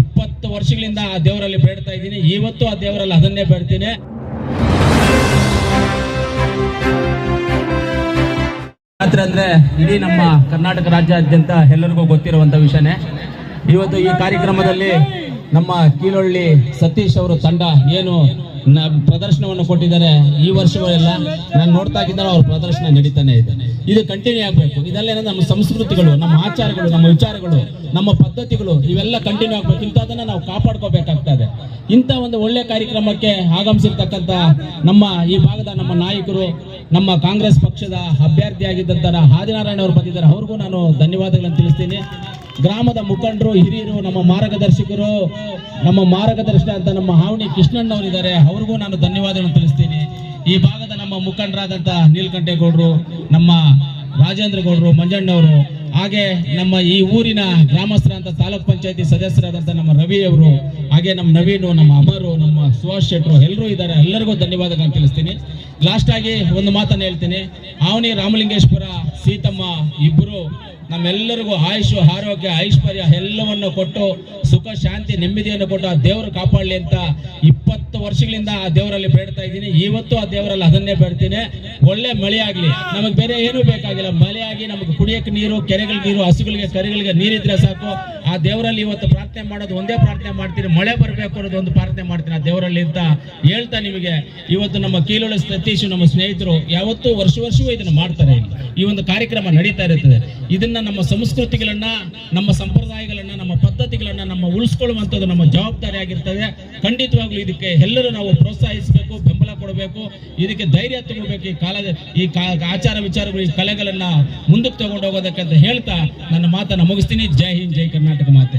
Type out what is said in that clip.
ಇಪ್ಪತ್ತು ವರ್ಷಗಳಿಂದ ಆ ದೇವರಲ್ಲಿ ಬೇಡ್ತಾ ಇದ್ದೀನಿ. ಇವತ್ತು ಆ ದೇವರಲ್ಲಿ ಅದನ್ನೇ ಬೇಡ್ತೀನಿ. ಜಾತ್ರೆ ಅಂದ್ರೆ ಇಡೀ ನಮ್ಮ ಕರ್ನಾಟಕ ರಾಜ್ಯಾದ್ಯಂತ ಎಲ್ಲರಿಗೂ ಗೊತ್ತಿರುವಂತ ವಿಷಯನೇ. ಇವತ್ತು ಈ ಕಾರ್ಯಕ್ರಮದಲ್ಲಿ ನಮ್ಮ ಕೀಳೊಳ್ಳಿ ಸತೀಶ್ ಅವರು ತಂಡ ಏನು ಪ್ರದರ್ಶನವನ್ನು ಕೊಟ್ಟಿದ್ದಾರೆ ಈ ವರ್ಷಗಳೆಲ್ಲ. ನಾನು ನೋಡ್ತಾ ಇದ್ದಾರೆ ಅವ್ರ ಪ್ರದರ್ಶನ ನಡೀತಾನೆ ಇದೆ. ಇದು ಕಂಟಿನ್ಯೂ ಆಗಬೇಕು. ಇದೆಲ್ಲ ನಮ್ಮ ಸಂಸ್ಕೃತಿಗಳು, ನಮ್ಮ ಆಚಾರಗಳು, ನಮ್ಮ ವಿಚಾರಗಳು, ನಮ್ಮ ಪದ್ಧತಿಗಳು, ಇವೆಲ್ಲ ಕಂಟಿನ್ಯೂ ಆಗಬೇಕು. ಇಂಥದನ್ನ ನಾವು ಕಾಪಾಡ್ಕೋಬೇಕಾಗ್ತದೆ. ಇಂಥ ಒಂದು ಒಳ್ಳೆ ಕಾರ್ಯಕ್ರಮಕ್ಕೆ ಆಗಮಿಸಿರ್ತಕ್ಕಂಥ ನಮ್ಮ ಈ ಭಾಗದ ನಮ್ಮ ನಾಯಕರು, ನಮ್ಮ ಕಾಂಗ್ರೆಸ್ ಪಕ್ಷದ ಅಭ್ಯರ್ಥಿಯಾಗಿದ್ದಂಥ ಆದಿನಾರಾಯಣ ಅವರು ಬಂದಿದ್ದಾರೆ. ಅವ್ರಿಗೂ ನಾನು ಧನ್ಯವಾದಗಳನ್ನು ತಿಳಿಸ್ತೀನಿ. ಗ್ರಾಮದ ಮುಖಂಡರು, ಹಿರಿಯರು, ನಮ್ಮ ಮಾರ್ಗದರ್ಶಕರು, ನಮ್ಮ ಮಾರ್ಗದರ್ಶನ ಅಂತ ನಮ್ಮ ಹಾವಣಿ ಕೃಷ್ಣಣ್ಣವರಿದ್ದಾರೆ. ಅವ್ರಿಗೂ ನಾನು ಧನ್ಯವಾದಗಳನ್ನು ತಿಳಿಸ್ತೀನಿ. ಈ ಭಾಗದ ನಮ್ಮ ಮುಖಂಡರಾದಂಥ ನೀಲ್ಕಂಠೇಗೌಡರು, ನಮ್ಮ ರಾಜೇಂದ್ರ ಗೌಡರು ಮಂಜಣ್ಣವರು, ಹಾಗೆ ನಮ್ಮ ಈ ಊರಿನ ಗ್ರಾಮಸ್ಥರಂತ ತಾಲೂಕ್ ಪಂಚಾಯತಿ ಸದಸ್ಯರಾದಂಥ ನಮ್ಮ ರವಿ ಅವರು, ಹಾಗೆ ನಮ್ಮ ನವೀನು, ನಮ್ಮ ಅಮರು, ನಮ್ಮ ಸುಭಾಷ್ ಶೆಟ್ರು ಎಲ್ಲರೂ ಇದ್ದಾರೆ. ಎಲ್ಲರಿಗೂ ಧನ್ಯವಾದಗಳನ್ನು ತಿಳಿಸ್ತೀನಿ. ಲಾಸ್ಟ್ ಆಗಿ ಒಂದು ಮಾತನ್ನು ಹೇಳ್ತೀನಿ. ಆವನಿ ರಾಮಲಿಂಗೇಶ್ವರ, ಸೀತಮ್ಮ ಇಬ್ಬರು ನಮ್ಮೆಲ್ಲರಿಗೂ ಆಯುಷು, ಆರೋಗ್ಯ, ಐಶ್ವರ್ಯ ಎಲ್ಲವನ್ನು ಕೊಟ್ಟು ಸುಖ, ಶಾಂತಿ, ನೆಮ್ಮದಿಯನ್ನು ಕೊಟ್ಟು ಆ ದೇವರು ಕಾಪಾಡಲಿ ಅಂತ ಇಪ್ಪತ್ತು ವರ್ಷಗಳಿಂದ ಆ ದೇವರಲ್ಲಿ ಬೇಡ್ತಾ ಇದ್ದೀನಿ. ಇವತ್ತು ಆ ದೇವರಲ್ಲಿ ಅದನ್ನೇ ಬೇಡ್ತೀನಿ. ಒಳ್ಳೆ ಮಳೆ ಆಗಲಿ. ನಮಗೆ ಬೇರೆ ಏನೂ ಬೇಕಾಗಿಲ್ಲ. ಮಳೆ ಆಗಿ ನಮಗೆ ಕುಡಿಯಕ್ಕೆ ನೀರು, ಕೆರೆಗಳಿಗೆ ನೀರು, ಹಸುಗಳಿಗೆ, ಕರಿಗಳಿಗೆ ನೀರಿದ್ರೆ ಸಾಕು. ಆ ದೇವರಲ್ಲಿ ಇವತ್ತು ಪ್ರಾರ್ಥನೆ ಮಾಡೋದು ಒಂದೇ ಪ್ರಾರ್ಥನೆ ಮಾಡ್ತೀನಿ. ಮಳೆ ಬರಬೇಕು ಅನ್ನೋದು ಒಂದು ಪ್ರಾರ್ಥನೆ ಮಾಡ್ತೀನಿ ಆ ದೇವರಲ್ಲಿ ಅಂತ ಹೇಳ್ತಾ ನಿಮಗೆ. ಇವತ್ತು ನಮ್ಮ ಕೀಲೋಳ ಸತೀಶ್ ನಮ್ಮ ಸ್ನೇಹಿತರು ಯಾವತ್ತೂ ವರ್ಷ ವರ್ಷವೂ ಇದನ್ನು ಮಾಡ್ತಾರೆ. ಈ ಒಂದು ಕಾರ್ಯಕ್ರಮ ನಡೀತಾ ಇರುತ್ತದೆ ಇದನ್ನ ನಮ್ಮ ಸಂಸ್ಕೃತಿಗಳನ್ನ, ನಮ್ಮ ಸಂಪ್ರದಾಯಗಳನ್ನ, ನಮ್ಮ ಪದ್ಧತಿಗಳನ್ನ, ನಮ್ಮ ಉಳಿಸ್ಕೊಳ್ಳುವಂಥದ್ದು ನಮ್ಮ ಜವಾಬ್ದಾರಿ ಆಗಿರ್ತದೆ ಖಂಡಿತವಾಗ್ಲೂ ಇದಕ್ಕೆ ಎಲ್ಲರೂ ನಾವು ಪ್ರೋತ್ಸಾಹಿಸಬೇಕು ಕೊಡಬೇಕು. ಇದಕ್ಕೆ ಧೈರ್ಯ ತುಂಬಬೇಕು. ಈ ಕಾಲದ, ಈ ಆಚಾರ ವಿಚಾರಗಳು, ಈ ಕಲೆಗಳನ್ನ ಮುಂದಕ್ಕೆ ತಗೊಂಡು ಹೋಗೋದಕ್ಕೆ ಹೇಳ್ತಾ ನನ್ನ ಮಾತನ್ನ ಮುಗಿಸ್ತೀನಿ. ಜೈ ಹಿಂದ್, ಜೈ ಕರ್ನಾಟಕ ಮಾತೆ.